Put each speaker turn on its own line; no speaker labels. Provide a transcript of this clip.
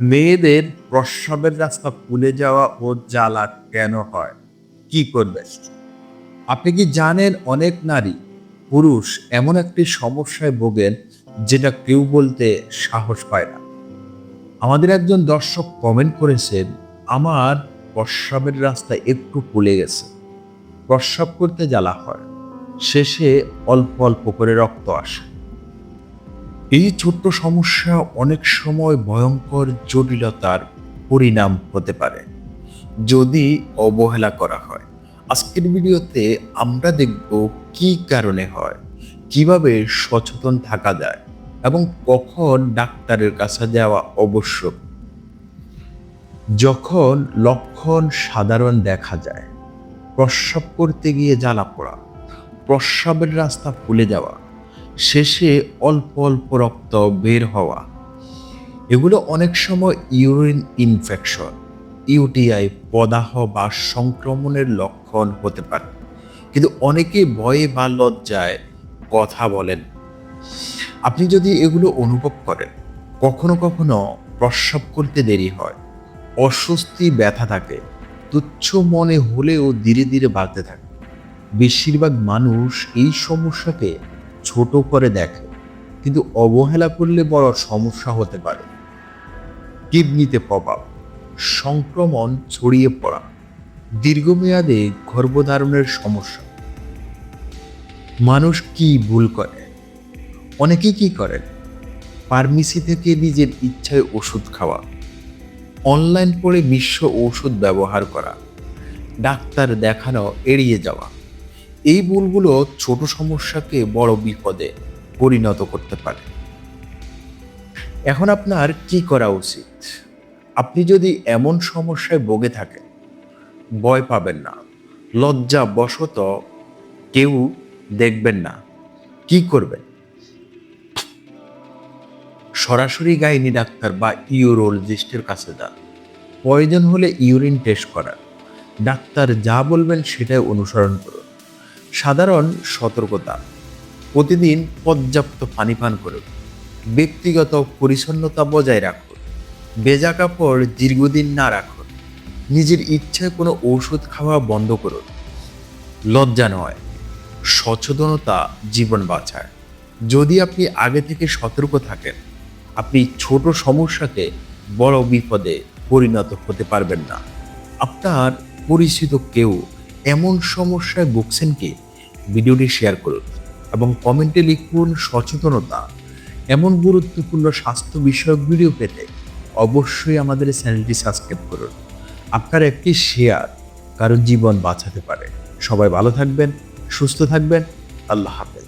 মেয়েদের প্রস্রাবের রাস্তা ফুলে যাওয়া ও জ্বালা কেন হয়? কি করবে? আপনি কি জানেন অনেক নারী পুরুষ এমন একটি সমস্যায় ভোগেন যেটা কেউ বলতে সাহস পায় না। আমাদের একজন দর্শক কমেন্ট করেছেন, আমার প্রস্রাবের রাস্তা একটু ফুলে গেছে। প্রস্রাব করতে জ্বালা হয়। শেষে অল্প অল্প করে রক্ত আসে। এই ছোট্ট সমস্যা অনেক সময় ভয়ঙ্কর জটিলতার পরিণাম হতে পারে। যদি অবহেলা করা হয়, আজকের ভিডিওতে আমরা দেখব কি কারণে হয়, কীভাবে সচেতন থাকা যায় এবং কখন ডাক্তারের কাছে যাওয়া আবশ্যক। যখন লক্ষণ সাধারণ দেখা যায় প্রস্রাব করতে গিয়ে জ্বালা পড়া প্রস্রাবের রাস্তা ফুলে যাওয়া শেষে অল্প অল্প রক্ত বের হওয়া। এগুলো অনেক সময় ইউরিন ইনফেকশন, ইউটিআই পদাহ বা সংক্রমণের লক্ষণ হতে পারে। কিন্তু অনেকে ভয়ে বা লজ্জায় কথা বলেন। আপনি যদি এগুলো অনুভব করেন, কখনো কখনো প্রস্রাব করতে দেরি হয়, অস্বস্তি, ব্যথা থাকে, তুচ্ছ মনে হলেও ধীরে ধীরে বাড়তে থাকে। বেশিরভাগ মানুষ এই সমস্যাকে ছোট করে দেখে, কিন্তু অবহেলা করলে বড় সমস্যা হতে পারে। কিডনিতে প্রভাব, সংক্রমণ ছড়িয়ে পড়া, দীর্ঘমেয়াদে গর্ভধারণের সমস্যা। মানুষ কি ভুল করে? অনেকে কি করেন ফার্মেসি থেকে নিজের ইচ্ছায় ওষুধ খাওয়া, অনলাইন পড়ে বিশ্ব ওষুধ ব্যবহার করা, ডাক্তার দেখানো এড়িয়ে যাওয়া। এই ভুলগুলো ছোট সমস্যাকে বড় বিপদে পরিণত করতে পারে। এখন আপনার কি করা উচিত? আপনি যদি এমন সমস্যায় ভোগে থাকেন, ভয় পাবেন না লজ্জা বশত কেউ দেখবেন না, কি করবেন? সরাসরি গাইনি ডাক্তার বা ইউরোলজিস্টের কাছে যান। প্রয়োজন হলে ইউরিন টেস্ট করান। ডাক্তার যা বলবেন সেটাই অনুসরণ করুন। সাধারণ সতর্কতা। প্রতিদিন পর্যাপ্ত পানি পান করুন। ব্যক্তিগত পরিচ্ছন্নতা বজায় রাখুন। বেজা কাপড় দীর্ঘদিন না রাখুন। নিজের ইচ্ছায় কোনো ঔষধ খাওয়া বন্ধ করুন। লজ্জা নয়। সচেতনতা জীবন বাঁচায় যদি আপনি আগে থেকে সতর্ক থাকেন, আপনি ছোট সমস্যাকে বড় বিপদে পরিণত হতে পারবেন না। আপনার পরিচিত কেউ এমন সমস্যায় ভুগছেন কি? ভিডিওটি শেয়ার করুন এবং কমেন্টে লিখুন সচেতনতা। এমন গুরুত্বপূর্ণ স্বাস্থ্য বিষয়ক ভিডিও পেতে অবশ্যই আমাদের চ্যানেলটি সাবস্ক্রাইব করুন। আপনার একটি শেয়ার কারোর জীবন বাঁচাতে পারে। সবাই ভালো থাকবেন, সুস্থ থাকবেন। আল্লাহ হাফেজ।